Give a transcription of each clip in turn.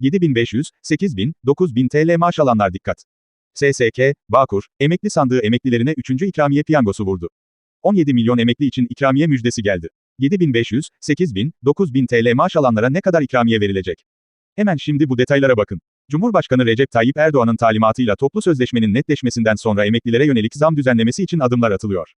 7500, 8000, 9000 TL maaş alanlar dikkat. SSK, Bağkur, emekli sandığı emeklilerine 3. ikramiye piyangosu vurdu. 17 milyon emekli için ikramiye müjdesi geldi. 7500, 8000, 9000 TL maaş alanlara ne kadar ikramiye verilecek? Hemen şimdi bu detaylara bakın. Cumhurbaşkanı Recep Tayyip Erdoğan'ın talimatıyla toplu sözleşmenin netleşmesinden sonra emeklilere yönelik zam düzenlemesi için adımlar atılıyor.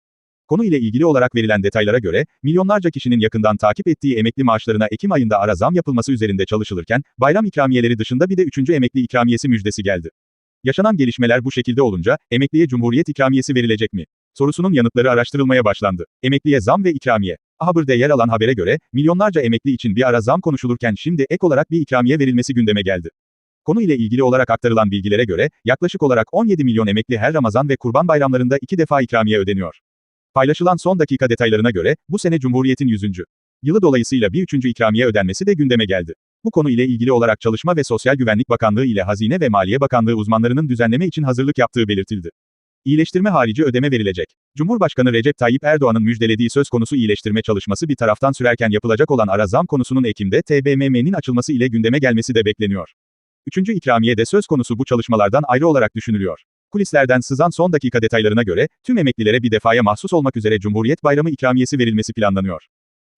Konu ile ilgili olarak verilen detaylara göre, milyonlarca kişinin yakından takip ettiği emekli maaşlarına Ekim ayında ara zam yapılması üzerinde çalışılırken, bayram ikramiyeleri dışında bir de 3. emekli ikramiyesi müjdesi geldi. Yaşanan gelişmeler bu şekilde olunca, emekliye Cumhuriyet ikramiyesi verilecek mi? Sorusunun yanıtları araştırılmaya başlandı. Emekliye zam ve ikramiye. Haber'de yer alan habere göre, milyonlarca emekli için bir ara zam konuşulurken şimdi ek olarak bir ikramiye verilmesi gündeme geldi. Konu ile ilgili olarak aktarılan bilgilere göre, yaklaşık olarak 17 milyon emekli her Ramazan ve Kurban bayramlarında iki defa ikramiye ödeniyor. Paylaşılan son dakika detaylarına göre, bu sene Cumhuriyet'in 100. yılı dolayısıyla bir üçüncü ikramiye ödenmesi de gündeme geldi. Bu konu ile ilgili olarak Çalışma ve Sosyal Güvenlik Bakanlığı ile Hazine ve Maliye Bakanlığı uzmanlarının düzenleme için hazırlık yaptığı belirtildi. İyileştirme harici ödeme verilecek. Cumhurbaşkanı Recep Tayyip Erdoğan'ın müjdelediği söz konusu iyileştirme çalışması bir taraftan sürerken yapılacak olan ara zam konusunun Ekim'de TBMM'nin açılması ile gündeme gelmesi de bekleniyor. Üçüncü ikramiye de söz konusu bu çalışmalardan ayrı olarak düşünülüyor. Kulislerden sızan son dakika detaylarına göre, tüm emeklilere bir defaya mahsus olmak üzere Cumhuriyet Bayramı ikramiyesi verilmesi planlanıyor.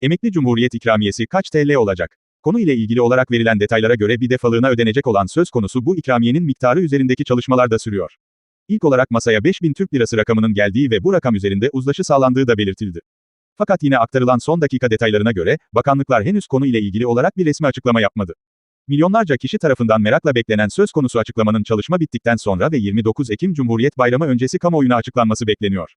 Emekli Cumhuriyet ikramiyesi kaç TL olacak? Konu ile ilgili olarak verilen detaylara göre bir defalığına ödenecek olan söz konusu bu ikramiyenin miktarı üzerindeki çalışmalar da sürüyor. İlk olarak masaya 5000 Türk Lirası rakamının geldiği ve bu rakam üzerinde uzlaşı sağlandığı da belirtildi. Fakat yine aktarılan son dakika detaylarına göre, bakanlıklar henüz konu ile ilgili olarak bir resmi açıklama yapmadı. Milyonlarca kişi tarafından merakla beklenen söz konusu açıklamanın çalışma bittikten sonra ve 29 Ekim Cumhuriyet Bayramı öncesi kamuoyuna açıklanması bekleniyor.